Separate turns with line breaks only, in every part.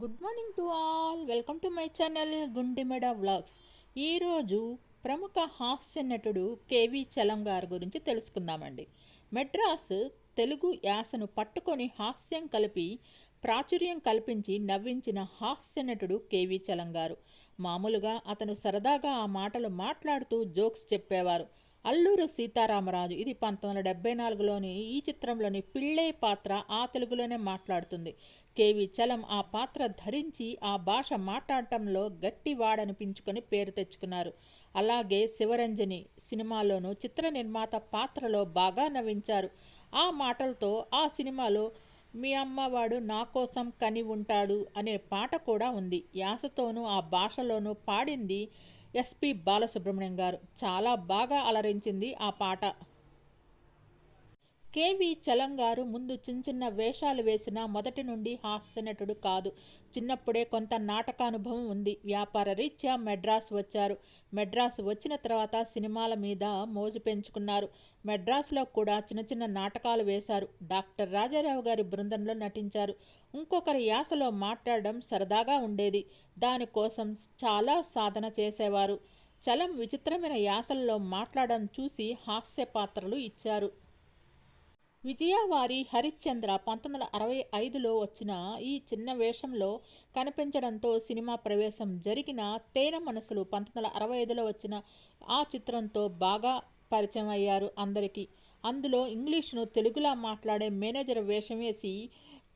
Good morning to all welcome to my channel Gundimeda vlogs ఈరోజు ప్రముఖ హాస్య నటుడు కేవి చలం గారి గురించి తెలుసుకుందామండి. మెడ్రాస్ తెలుగు యాసను పట్టుకొని హాస్యం కలిపి ప్రాచుర్యం కల్పించి నవ్వించిన హాస్య నటుడు కేవి చలం గారు. మామూలుగా అతను సరదాగా ఆ మాటలు మాట్లాడుతూ జోక్స్ చెప్పేవారు. అల్లూరు సీతారామరాజు ఇది పంతొమ్మిది వందల డెబ్బై నాలుగులోని ఈ చిత్రంలోని పిళ్ళే పాత్ర ఆ తెలుగులోనే మాట్లాడుతుంది. కేవి చలం ఆ పాత్ర ధరించి ఆ భాష మాట్లాడటంలో గట్టివాడనిపించుకొని పేరు తెచ్చుకున్నారు. అలాగే శివరంజని సినిమాలోనూ చిత్ర నిర్మాత పాత్రలో బాగా నవ్వించారు. ఆ మాటలతో ఆ సినిమాలో మీ అమ్మవాడు నా కోసం కని ఉంటాడు అనే పాట కూడా ఉంది. యాసతోనూ ఆ భాషలోనూ పాడింది ఎస్పి బాలసుబ్రహ్మణ్యం గారు. చాలా బాగా అలరించింది ఆ పాట. కేవి చలం గారు ముందు చిన్న చిన్న వేషాలు వేసిన మొదటి నుండి హాస్యనటుడు కాదు. చిన్నప్పుడే కొంత నాటకానుభవం ఉంది. వ్యాపార రీత్యా మెడ్రాస్ వచ్చారు. మెడ్రాస్ వచ్చిన తర్వాత సినిమాల మీద మోజు పెంచుకున్నారు. మెడ్రాస్లో కూడా చిన్న చిన్న నాటకాలు వేశారు. డాక్టర్ రాజారావు గారి బృందంలో నటించారు. ఇంకొకరి యాసలో మాట్లాడడం సరదాగా ఉండేది. దానికోసం చాలా సాధన చేసేవారు. చలం విచిత్రమైన యాసల్లో మాట్లాడడం చూసి హాస్య పాత్రలు ఇచ్చారు. విజయవారి హరిశ్చంద్ర పంతొమ్మిది వందల అరవై ఐదులో వచ్చిన ఈ చిన్న వేషంలో కనిపించడంతో సినిమా ప్రవేశం జరిగిన తేనె మనసులు పంతొమ్మిది వందల అరవై ఐదులో వచ్చిన ఆ చిత్రంతో బాగా పరిచయం అయ్యారు అందరికీ. అందులో ఇంగ్లీష్ను తెలుగులా మాట్లాడే మేనేజర్ వేషం వేసి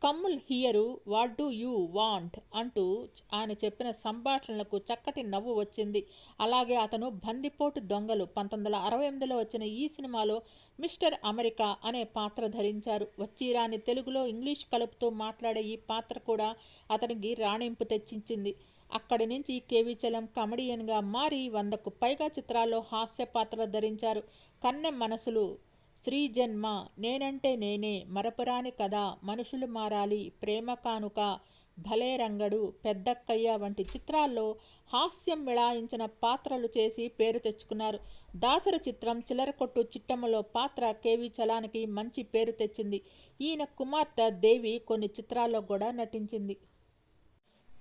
కమ్ముల్ here what do you want అంటూ ఆయన చెప్పిన సంభాషణలకు చక్కటి నవ్వు వచ్చింది. అలాగే అతను బందిపోటు దొంగలు పంతొమ్మిది వందల అరవై ఎనిమిదిలో వచ్చిన ఈ సినిమాలో మిస్టర్ అమెరికా అనే పాత్ర ధరించారు. వచ్చిరాని తెలుగులో ఇంగ్లీష్ కలుపుతూ మాట్లాడే ఈ పాత్ర కూడా అతనికి రాణింపు తెచ్చించింది అక్కడి నుంచి కేవీచలం కమెడియన్గా మారి వందకు పైగా చిత్రాల్లో హాస్య పాత్ర ధరించారు. కన్నె మనసులు స్త్రీ జన్మ నేనంటే నేనే మరపురాని కథ మనుషులు మారాలి ప్రేమ కానుక భలే రంగడు పెద్దక్కయ్య వంటి చిత్రాల్లో హాస్యం మిళాయించిన పాత్రలు చేసి పేరు తెచ్చుకున్నారు. దాసరి చిత్రం చిల్లరకొట్టు చిట్టమ్మలో పాత్ర కేవి చలానికి మంచి పేరు తెచ్చింది. ఈయన కుమార్తె దేవి కొన్ని చిత్రాల్లో కూడా నటించింది.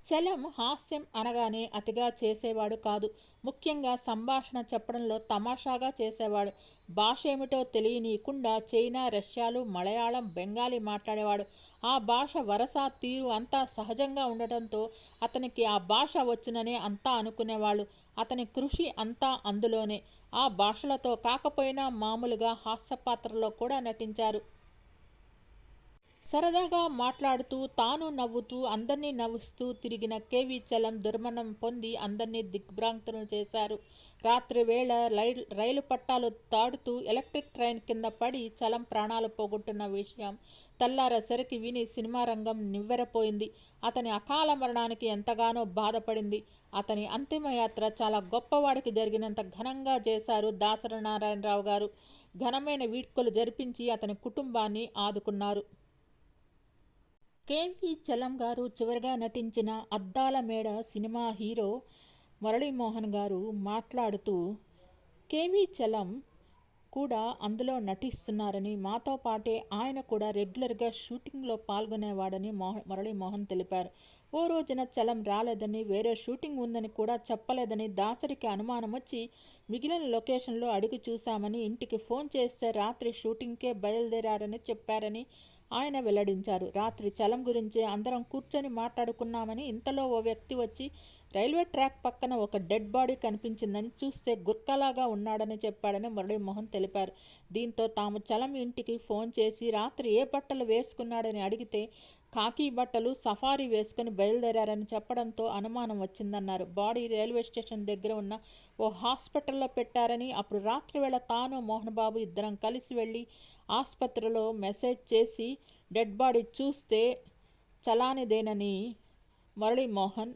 చలం హాస్యం అనగానే అతిగా చేసేవాడు కాదు. ముఖ్యంగా సంభాషణ చెప్పడంలో తమాషాగా చేసేవాడు. భాష ఏమిటో తెలియనీయకుండా చైనా రష్యాలు మలయాళం బెంగాలీ మాట్లాడేవాడు. ఆ భాష వరస తీరు అంతా సహజంగా ఉండటంతో అతనికి ఆ భాష వచ్చిననే అంతా అనుకునేవాళ్ళు అతని కృషి అంతా అందులోనే. ఆ భాషలతో కాకపోయినా మామూలుగా హాస్య పాత్రలో కూడా నటించారు. సరదాగా మాట్లాడుతూ తాను నవ్వుతూ అందరినీ నవ్వుస్తూ తిరిగిన కేవి చలం దుర్మణం పొంది అందరినీ దిగ్భ్రాంతులు చేశారు. రాత్రి వేళ రైలు రైలు పట్టాలు తాడుతూ ఎలక్ట్రిక్ ట్రైన్ కింద పడి చలం ప్రాణాలు పోగొట్టున్న విషయం తెల్లారసరికి విని సినిమా రంగం నివ్వెరపోయింది. అతని అకాల మరణానికి ఎంతగానో బాధపడింది. అతని అంతిమయాత్ర చాలా గొప్పవాడికి జరిగినంత ఘనంగా చేశారు దాసరి నారాయణరావు గారు. ఘనమైన వీడ్కోలు జరిపించి అతని కుటుంబాన్ని ఆదుకున్నారు. కేవి చలం గారు చివరిగా నటించిన అద్దాల మేడ సినిమా హీరో మురళీమోహన్ గారు మాట్లాడుతూ కేవి చలం కూడా అందులో నటిస్తున్నారని మాతో పాటే ఆయన కూడా రెగ్యులర్గా షూటింగ్లో పాల్గొనేవాడని మోహ మురళీమోహన్ తెలిపారు. ఓ రోజున చలం రాలేదని వేరే షూటింగ్ ఉందని కూడా చెప్పలేదని దాసరికి అనుమానం వచ్చి మిగిలిన లొకేషన్లో అడిగి చూశామని ఇంటికి ఫోన్ చేస్తే రాత్రి షూటింగ్కే బయలుదేరారని చెప్పారని ఆయన వెల్లడించారు. రాత్రి చలం గురించి అందరం కూర్చొని మాట్లాడుకున్నామని ఇంతలో ఓ వ్యక్తి వచ్చి రైల్వే ట్రాక్ పక్కన ఒక డెడ్ బాడీ కనిపించిందని చూస్తే గుర్కలాగా ఉన్నాడని చెప్పాడని మురళీమోహన్ తెలిపారు. దీంతో తాము చలం ఇంటికి ఫోన్ చేసి రాత్రి ఏ బట్టలు వేసుకున్నాడని అడిగితే ఖాకీ బట్టలు సఫారీ వేసుకుని బయలుదేరారని చెప్పడంతో అనుమానం వచ్చిందన్నారు. బాడీ రైల్వే స్టేషన్ దగ్గర ఉన్న ఓ హాస్పిటల్లో పెట్టారని అప్పుడు రాత్రి వేళ తాను మోహన్ బాబు ఇద్దరం కలిసి వెళ్ళి ఆసుపత్రిలో మెసేజ్ చేసి డెడ్ బాడీ చూస్తే చలానిదేనని మురళీమోహన్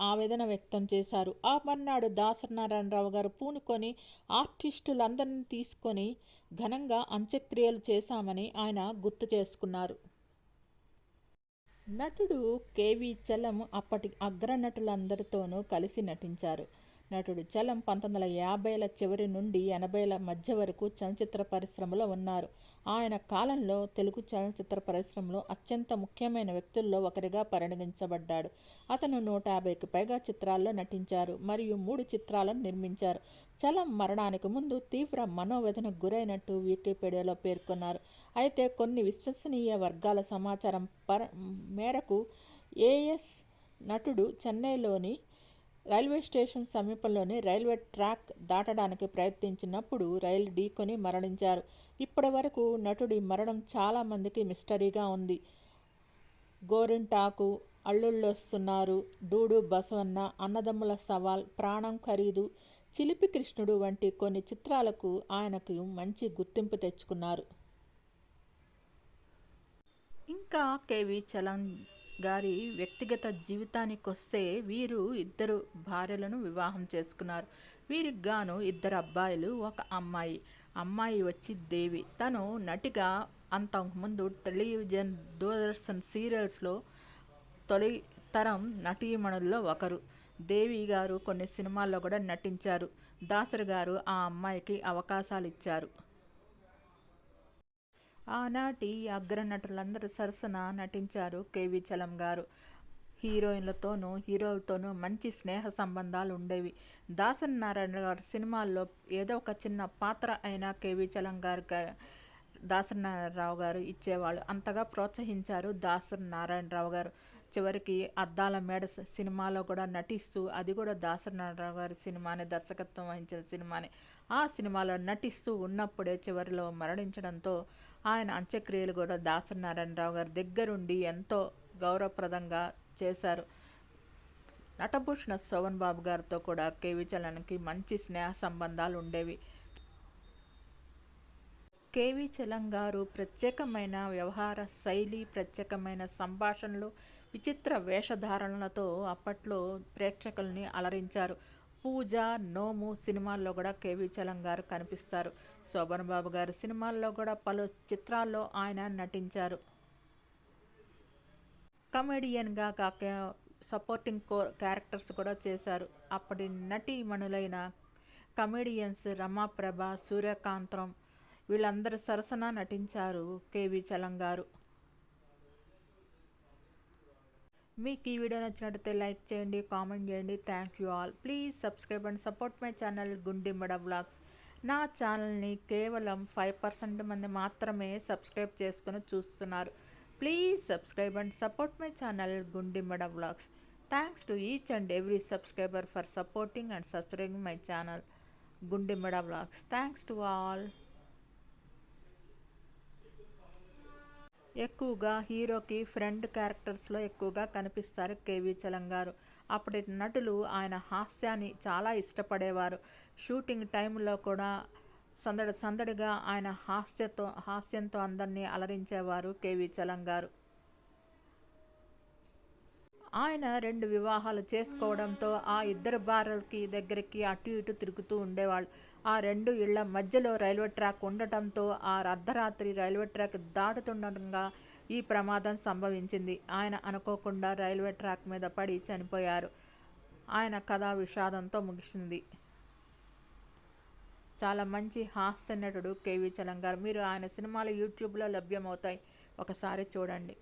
ఆవేదన వ్యక్తం చేశారు. ఆ మర్నాడు దాసనారాయణరావు గారు పూనుకొని ఆర్టిస్టులందరినీ తీసుకొని ఘనంగా అంత్యక్రియలు చేశామని ఆయన గుర్తు చేసుకున్నారు. నటుడు కేవి చలం అప్పటి అగ్రనటులందరితోనూ కలిసి నటించారు. నటుడు చలం పంతొమ్మిది వందల యాభైల చివరి నుండి ఎనభైల మధ్య వరకు చలనచిత్ర పరిశ్రమలో ఉన్నారు. ఆయన కాలంలో తెలుగు చలనచిత్ర పరిశ్రమలో అత్యంత ముఖ్యమైన వ్యక్తుల్లో ఒకరిగా పరిగణించబడ్డాడు. అతను నూట యాభైకి పైగా చిత్రాల్లో నటించారు మరియు మూడు చిత్రాలను నిర్మించారు. చలం మరణానికి ముందు తీవ్ర మనోవేదనకు గురైనట్టు వికీపీడియాలో పేర్కొన్నారు. అయితే కొన్ని విశ్వసనీయ వర్గాల సమాచారం పర మేరకు ఏఎస్ నటుడు చెన్నైలోని రైల్వే స్టేషన్ సమీపంలోని రైల్వే ట్రాక్ దాటడానికి ప్రయత్నించినప్పుడు రైలు ఢీకొని మరణించారు. ఇప్పటి వరకు నటుడి మరణం చాలామందికి మిస్టరీగా ఉంది. గోరింటాకు అల్లుళ్ళొస్తున్నారు డూడు బసవన్న అన్నదమ్ముల సవాల్ ప్రాణం ఖరీదు చిలిపి కృష్ణుడు వంటి కొన్ని చిత్రాలకు ఆయనకు మంచి గుర్తింపు తెచ్చుకున్నారు. ఇంకా కేవి చలం గారి వ్యక్తిగత జీవితానికి వస్తే వీరు ఇద్దరు భార్యలను వివాహం చేసుకున్నారు. వీరికి గాను ఇద్దరు అబ్బాయిలు ఒక అమ్మాయి. అమ్మాయి వచ్చి దేవి. తను నటిగా అంతకుముందు టెలివిజన్ దూరదర్శన్ సీరియల్స్లో తొలి తరం నటీమణుల్లో ఒకరు. దేవి గారు కొన్ని సినిమాల్లో కూడా నటించారు. దాసరి గారు ఆ అమ్మాయికి అవకాశాలు ఇచ్చారు ఆనాటి అగ్రనటులందరూ సరసన నటించారు కేవి చలం గారు. హీరోయిన్లతోనూ హీరోలతోనూ మంచి స్నేహ సంబంధాలు ఉండేవి దాసరి నారాయణ గారు సినిమాల్లో ఏదో ఒక చిన్న పాత్ర అయినా కేవి చలం గారు దాసరి నారాయణరావు గారు ఇచ్చేవాళ్ళు. అంతగా ప్రోత్సహించారు దాసరి నారాయణరావు గారు. చివరికి అద్దాల మేడ సినిమాలో కూడా నటిస్తూ అది కూడా దాసరి నారాయణరావు గారి సినిమాని దర్శకత్వం వహించిన సినిమాని. ఆ సినిమాలో నటిస్తూ ఉన్నప్పుడే చివరిలో మరణించడంతో ఆయన అంత్యక్రియలు కూడా దాసరి నారాయణరావు గారి దగ్గరుండి ఎంతో గౌరవప్రదంగా చేశారు. నటభూషణ శోభన్ బాబు గారితో కూడా కేవి చలన్కి మంచి స్నేహ సంబంధాలు ఉండేవి. కేవి చలం గారు ప్రత్యేకమైన వ్యవహార శైలి ప్రత్యేకమైన సంభాషణలు విచిత్ర వేషధారణలతో అప్పట్లో ప్రేక్షకుల్ని అలరించారు. పూజ నోము సినిమాల్లో కూడా కేవీ చలం గారు కనిపిస్తారు. శోభన్ బాబు గారి సినిమాల్లో కూడా పలు చిత్రాల్లో ఆయన నటించారు. కమెడియన్గా కాక సపోర్టింగ్ కో క్యారెక్టర్స్ కూడా చేశారు. అప్పటి నటీమణులైన కమెడియన్స్ రమాప్రభ సూర్యకాంతం వీళ్ళందరూ సరసన నటించారు కేవీ చలం గారు. మీకు ఈ వీడియో నచ్చినట్లయితే లైక్ చేయండి కామెంట్ చేయండి. Thank you all please subscribe and support my channel Gundimada vlogs నా ఛానల్ని కేవలం ఫైవ్ పర్సెంట్ మంది మాత్రమే సబ్స్క్రైబ్ చేసుకుని చూస్తున్నారు. Please subscribe and support my channel Gundimada vlogs thanks to each and every subscriber for supporting and subscribing my channel Gundimada vlogs thanks to all ఎక్కువగా హీరోకి friend క్యారెక్టర్స్లో ఎక్కువగా కనిపిస్తారు కేవీ చలం గారు అప్పటి నటులు ఆయన హాస్యాన్ని చాలా ఇష్టపడేవారు. షూటింగ్ టైంలో కూడా సందడి సందడిగా ఆయన హాస్యతో హాస్యంతో అందరినీ అలరించేవారు కేవీ చలం గారు ఆయన రెండు వివాహాలు చేసుకోవడంతో ఆ ఇద్దరు భార్యలకి దగ్గరికి అటు ఇటు తిరుగుతూ ఉండేవాళ్ళు. ఆ రెండు ఇళ్ళ మధ్యలో రైల్వే ట్రాక్ ఉండటంతో ఆ అర్ధరాత్రి రైల్వే ట్రాక్ దాటుతుండగా ఈ ప్రమాదం సంభవించింది. ఆయన అనుకోకుండా రైల్వే ట్రాక్ మీద పడి చనిపోయారు. ఆయన కథ విషాదంతో ముగిసింది. చాలా మంచి హాస్య నటుడు కేవీ చలం గారు మీరు ఆయన సినిమాలు యూట్యూబ్లో లభ్యమవుతాయి. ఒకసారి చూడండి.